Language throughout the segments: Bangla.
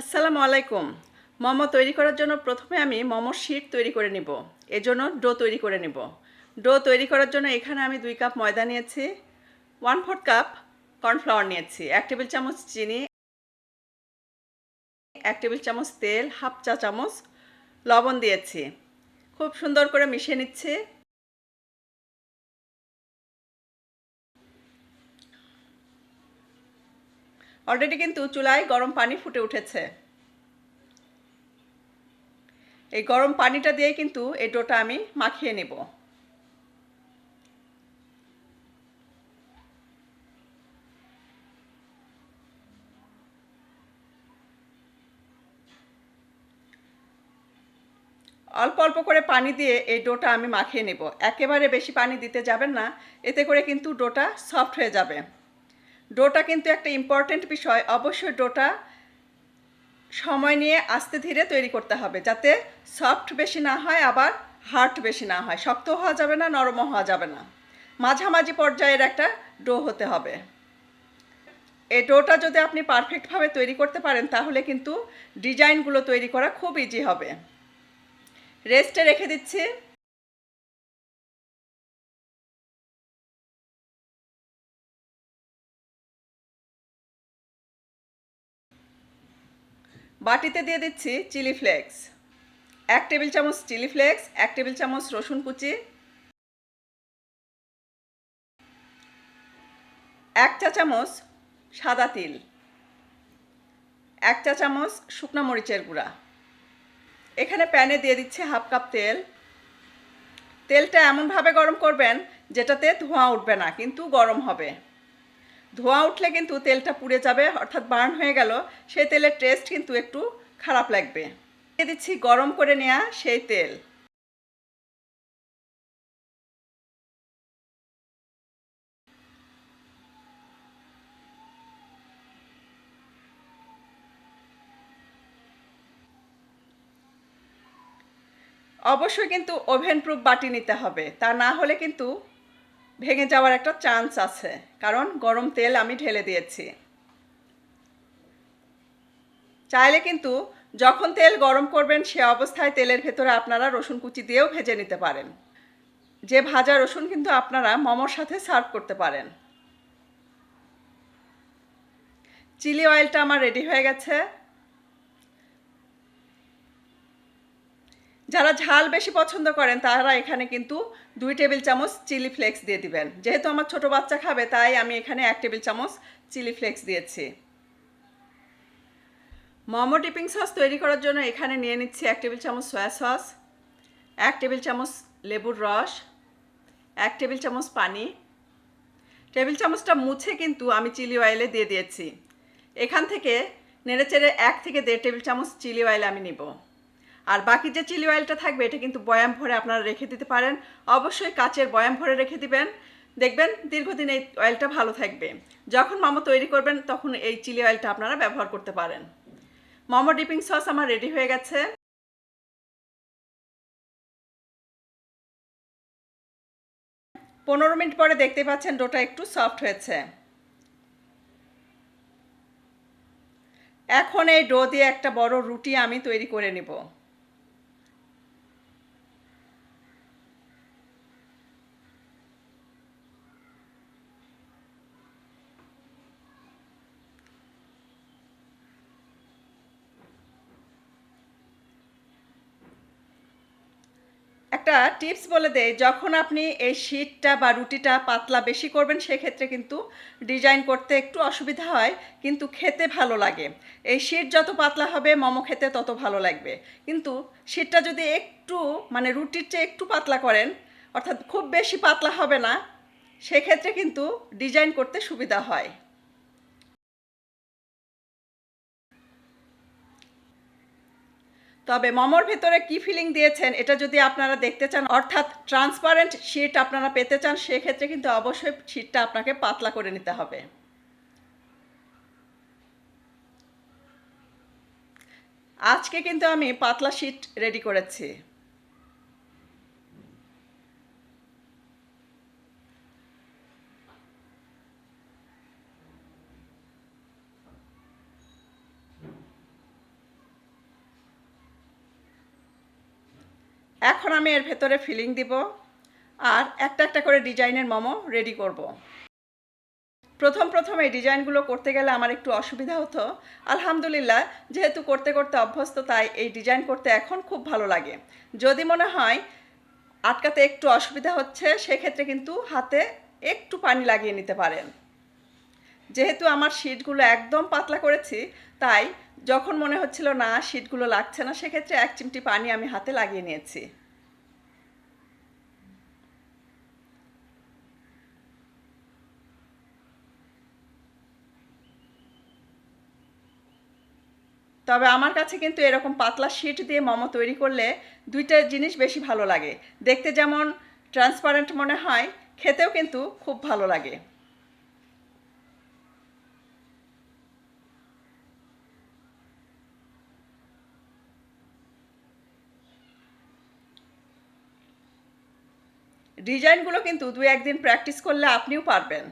আসসালামু আলাইকুম। মোমো তৈরি করার জন্য প্রথমে আমি মোমোর শিট তৈরি করে নিব। এজন্য ডো তৈরি করে নিব। ডো তৈরি করার জন্য এখানে আমি দুই কাপ ময়দা নিয়েছি, ওয়ান ফোর্থ কাপ কর্নফ্লাওয়ার নিয়েছি, এক টেবিল চামচ চিনি, এক টেবিল চামচ তেল, হাফ চা চামচ লবণ দিয়েছি। খুব সুন্দর করে মিশিয়ে নিচ্ছি। অলরেডি কিন্তু চুলায় গরম পানি ফুটে উঠেছে। এই গরম পানিটা দিয়ে কিন্তু এই ডোটা আমি মাখিয়ে নেব। অল্প অল্প করে পানি দিয়ে এই ডোটা আমি মাখিয়ে নেব। একেবারে বেশি পানি দিতে যাবেন না, এতে করে কিন্তু ডোটা সফট হয়ে যাবে। ডোটা কিন্তু একটা ইম্পর্টেন্ট বিষয়। অবশ্যই ডোটা সময় নিয়ে আস্তে ধীরে তৈরি করতে হবে, যাতে সফট বেশি না হয়, আবার হার্ড বেশি না হয়। শক্ত হওয়া যাবে না নরমও হওয়া যাবে না। মাঝামাঝি পর্যায়ের একটা ডো হতে হবে। এই ডোটা যদি আপনি পারফেক্টভাবে তৈরি করতে পারেন, তাহলে কিন্তু ডিজাইনগুলো তৈরি করা খুব ইজি হবে। রেস্টে রেখে দিচ্ছি। বাটিতে দিয়ে দিচ্ছি চিলি ফ্লেক্স। এক টেবিল চামচ চিলি ফ্লেক্স, এক টেবিল চামচ রসুন কুচি, এক চা চামচ সাদা তিল, এক চা চামচ শুকনো মরিচের গুঁড়া। এখানে প্যানে দিয়ে দিচ্ছে হাফ কাপ তেল। তেলটা এমনভাবে গরম করবেন যেটাতে ধোঁয়া উঠবে না, কিন্তু গরম হবে। ধোঁয়া উঠলে কিন্তু তেলটা পুড়ে যাবে, অর্থাৎ বার্ন হয়ে গেল। সেই তেলের টেস্ট কিন্তু একটু খারাপ লাগবে। দিয়ে দিচ্ছি গরম করে নেওয়া সেই তেল। অবশ্যই কিন্তু ওভেন প্রুফ বাটি নিতে হবে। তা না হলে কিন্তু ভেঙে যাওয়ার একটা চান্স আছে। কারণ গরম তেল আমি ঢেলে দিয়েছি। চাইলে কিন্তু যখন তেল গরম করবেন, সে অবস্থায় তেলের ভেতরে আপনারা রসুন কুচি দিয়েও ভেজে নিতে পারেন। যে ভাজা রসুন কিন্তু আপনারা মোমোর সাথে সার্ভ করতে পারেন। চিলি অয়েলটা আমার রেডি হয়ে গেছে। যারা ঝাল বেশি পছন্দ করেন, তারা এখানে কিন্তু দুই টেবিল চামচ চিলি ফ্লেক্স দিয়ে দিবেন। যেহেতু আমার ছোট বাচ্চা খাবে, তাই আমি এখানে এক টেবিল চামচ চিলি ফ্লেক্স দিয়েছি। মোমো ডিপিং সস তৈরি করার জন্য এখানে নিয়ে নিচ্ছি এক টেবিল চামচ সয়া সস, এক টেবিল চামচ লেবুর রস, এক টেবিল চামচ পানি। টেবিল চামচটা মুছে কিন্তু আমি চিলি অয়েলে দিয়ে দিয়েছি। এখান থেকে নেড়েচেড়ে এক থেকে দেড় টেবিল চামচ চিলি অয়েল আমি নিব। আর বাকি যে চিলি অয়েলটা থাকবে, এটা কিন্তু বয়াম ভরে আপনারা রেখে দিতে পারেন। অবশ্যই কাচের বয়াম ভরে রেখে দিবেন। দেখবেন দীর্ঘদিন এই অয়েলটা ভালো থাকবে। যখন মোমো তৈরি করবেন, তখন এই চিলি অয়েলটা আপনারা ব্যবহার করতে পারেন। মোমো ডিপিং সস আমার রেডি হয়ে গেছে। পনেরো মিনিট পরে দেখতে পাচ্ছেন ডোটা একটু সফট হয়েছে। এখন এই ডো দিয়ে একটা বড় রুটি আমি তৈরি করে নিব একটা টিপস বলে দেয় যখন আপনি এই শীটটা বা রুটিটা পাতলা বেশি করবেন, সেক্ষেত্রে কিন্তু ডিজাইন করতে একটু অসুবিধা হয়, কিন্তু খেতে ভালো লাগে। এই শীট যত পাতলা হবে, মোমো খেতে তত ভালো লাগবে। কিন্তু শীটটা যদি একটু মানে রুটির চেয়ে একটু পাতলা করেন, অর্থাৎ খুব বেশি পাতলা হবে না, সেক্ষেত্রে কিন্তু ডিজাইন করতে সুবিধা হয়। তবে মমর ভেতরে কি ফিলিং দিয়েছেন, এটা যদি আপনারা দেখতে চান, অর্থাৎ ট্রান্সপারেন্ট শিট আপনারা পেতে চান, সেক্ষেত্রে কিন্তু অবশ্যই শিটটা আপনাকে পাতলা করে নিতে হবে। আজকে কিন্তু আমি পাতলা শিট রেডি করেছি। এখন আমি এর ভেতরে ফিলিং দিব। আর একটা একটা করে ডিজাইনের মোমো রেডি করব। প্রথম প্রথম এই ডিজাইনগুলো করতে গেলে আমার একটু অসুবিধা হতো। আলহামদুলিল্লাহ, যেহেতু করতে করতে অভ্যস্ত, তাই এই ডিজাইন করতে এখন খুব ভালো লাগে। যদি মনে হয় আটকাতে একটু অসুবিধা হচ্ছে, সেক্ষেত্রে কিন্তু হাতে একটু পানি লাগিয়ে নিতে পারেন। যেহেতু আমার শিটগুলো একদম পাতলা করেছি, তাই যখন মনে হচ্ছিল, না শিটগুলো লাগছে না, সেক্ষেত্রে এক চিমটি পানি আমি হাতে লাগিয়ে নিয়েছি। তবে আমার কাছে কিন্তু এরকম পাতলা শিট দিয়ে মোমো তৈরি করলে দুইটা জিনিস বেশি ভালো লাগে। দেখতে যেমন ট্রান্সপারেন্ট মনে হয়, খেতেও কিন্তু খুব ভালো লাগে। ডিজাইনগুলো কিন্তু দু একদিন প্র্যাকটিস করলে আপনিও পারবেন।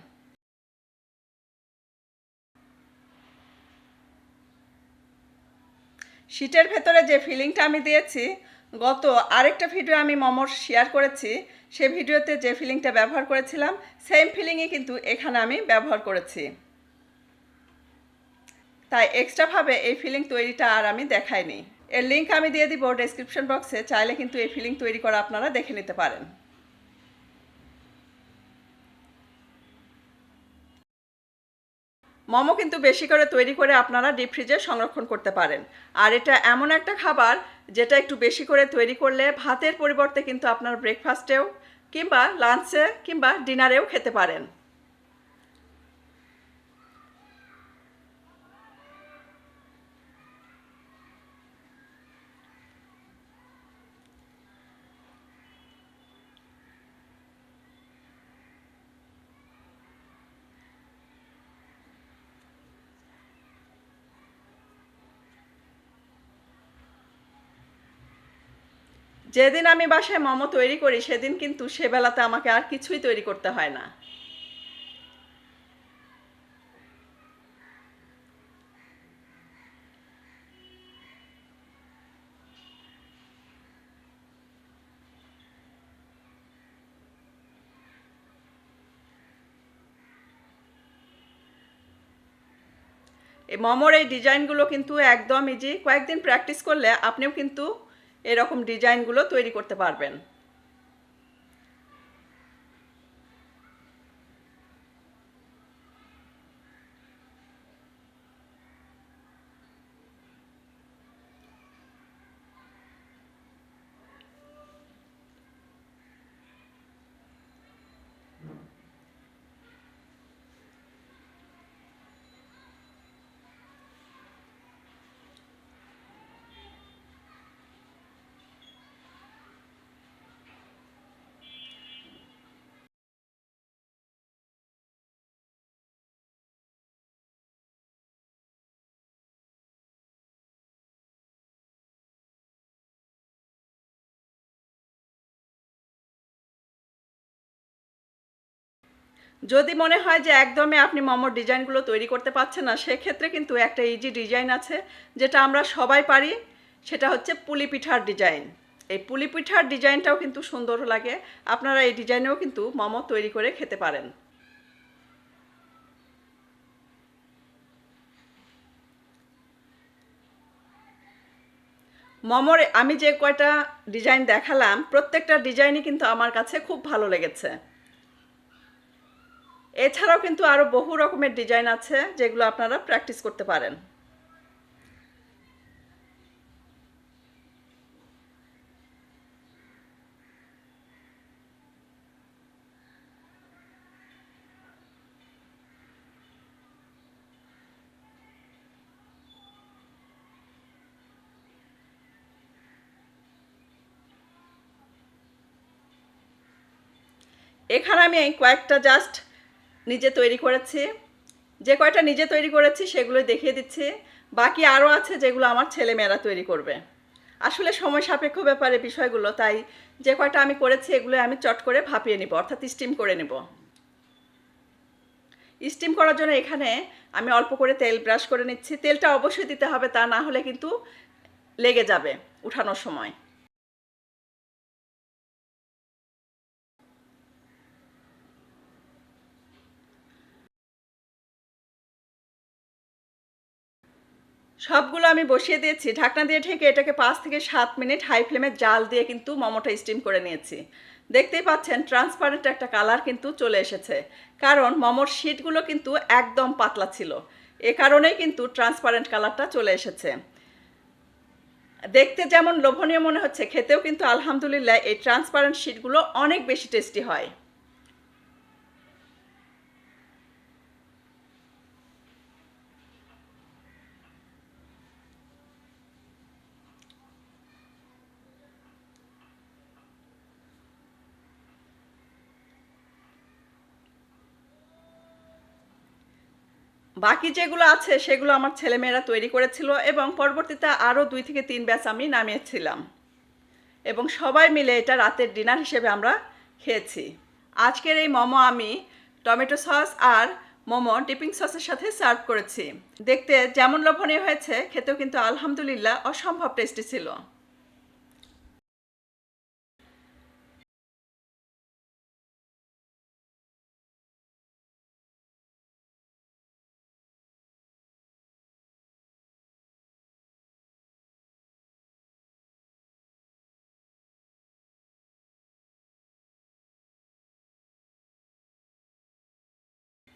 শীটের ভেতরে যে ফিলিংটা আমি দিয়েছি, গত আরেকটা ভিডিও আমি মোমোর শেয়ার করেছি, সে ভিডিওতে যে ফিলিংটা ব্যবহার করেছিলাম, সেম ফিলিংই কিন্তু এখানে আমি ব্যবহার করেছি। তাই এক্সট্রাভাবে এই ফিলিং তৈরিটা আর আমি দেখাইনি। এর লিঙ্ক আমি দিয়ে দিব ডেসক্রিপশন বক্সে, চাইলে কিন্তু এই ফিলিং তৈরি করা আপনারা দেখে নিতে পারেন। মোমো কিন্তু বেশি করে তৈরি করে আপনারা ডিপ ফ্রিজে সংরক্ষণ করতে পারেন। আর এটা এমন একটা খাবার যেটা একটু বেশি করে তৈরি করলে ভাতের পরিবর্তে কিন্তু আপনার ব্রেকফাস্টেও কিংবা লাঞ্চে কিংবা ডিনারেও খেতে পারেন। যেদিন আমি বাসায় মোমো তৈরি করি, সেদিন কিন্তু সেবেলাতে আমাকে আর কিছুই তৈরি করতে হয় না। এই মোমোর এই ডিজাইনগুলো কিন্তু একদম ইজি কয়েকদিন প্র্যাকটিস করলে আপনিও কিন্তু এরকম ডিজাইনগুলো তৈরি করতে পারবেন। যদি মনে হয় যে একদমই আপনি মোমোর ডিজাইনগুলো তৈরি করতে পারছেন না, সেক্ষেত্রে কিন্তু একটা ইজি ডিজাইন আছে, যেটা আমরা সবাই পারি, সেটা হচ্ছে পুলি পিঠার ডিজাইন এই পুলি পিঠার ডিজাইনটাও কিন্তু সুন্দর লাগে, আপনারা এই ডিজাইনেও কিন্তু মোমো তৈরি করে খেতে পারেন। মোমোর, আমি যে কয়টা ডিজাইন দেখালাম, প্রত্যেকটা ডিজাইনই কিন্তু আমার কাছে খুব ভালো লেগেছে। এছাড়াও কিন্তু আরও বহু রকমের ডিজাইন আছে যেগুলো আপনারা প্র্যাকটিস করতে পারেন। এখানে আমি কয়েকটা জাস্ট নিজে তৈরি করেছি। যে কয়টা নিজে তৈরি করেছি সেগুলো দেখিয়ে দিচ্ছি। বাকি আরও আছে যেগুলো আমার ছেলে মেয়েরা তৈরি করবে। আসলে সময় সাপেক্ষ ব্যাপারে বিষয়গুলো, তাই যে কয়টা আমি করেছি এগুলো আমি চট করে ভাপিয়ে নিব, অর্থাৎ স্টিম করে নেব। স্টিম করার জন্য এখানে আমি অল্প করে তেল ব্রাশ করে নিচ্ছি। তেলটা অবশ্যই দিতে হবে, তা না হলে কিন্তু লেগে যাবে উঠানোর সময়। সবগুলো আমি বসিয়ে দিয়েছি। ঢাকনা দিয়ে ঢেকে এটাকে পাঁচ থেকে সাত মিনিট হাই ফ্লেমে জাল দিয়ে কিন্তু মোমোটা স্টিম করে নিয়েছি। দেখতেই পাচ্ছেন ট্রান্সপারেন্ট একটা কালার কিন্তু চলে এসেছে। কারণ মোমোর শিটগুলো কিন্তু একদম পাতলা ছিল। এ কারণেই কিন্তু ট্রান্সপারেন্ট কালারটা চলে এসেছে। দেখতে যেমন লোভনীয় মনে হচ্ছে, খেতেও কিন্তু আলহামদুলিল্লাহ এই ট্রান্সপারেন্ট শিটগুলো অনেক বেশি টেস্টি হয়। বাকি যেগুলো আছে, সেগুলো আমার ছেলেমেয়েরা তৈরি করেছিল এবং পরবর্তীতে আরও দুই থেকে তিন ব্যাচ আমি নামিয়েছিলাম। এবং সবাই মিলে এটা রাতের ডিনার হিসেবে আমরা খেয়েছি। আজকের এই মোমো আমি টমেটো সস আর মোমো ডিপিং সসের সাথে সার্ভ করেছি। দেখতে যেমন লোভনীয় হয়েছে, খেতেও কিন্তু আলহামদুলিল্লাহ অসম্ভব টেস্টি ছিল।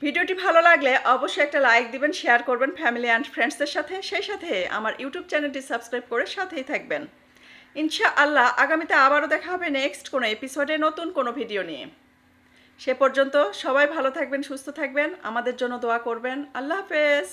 ভিডিওটি ভালো লাগলে অবশ্যই একটা লাইক দিবেন, শেয়ার করবেন ফ্যামিলি অ্যান্ড ফ্রেন্ডসদের সাথে। সেই সাথে আমার ইউটিউব চ্যানেলটি সাবস্ক্রাইব করে সাথেই থাকবেন। ইনশা আল্লাহ আগামীতে আবারও দেখা হবে নেক্সট কোনো এপিসোডে নতুন কোনো ভিডিও নিয়ে। সে পর্যন্ত সবাই ভালো থাকবেন, সুস্থ থাকবেন। আমাদের জন্য দোয়া করবেন। আল্লাহ হাফেজ।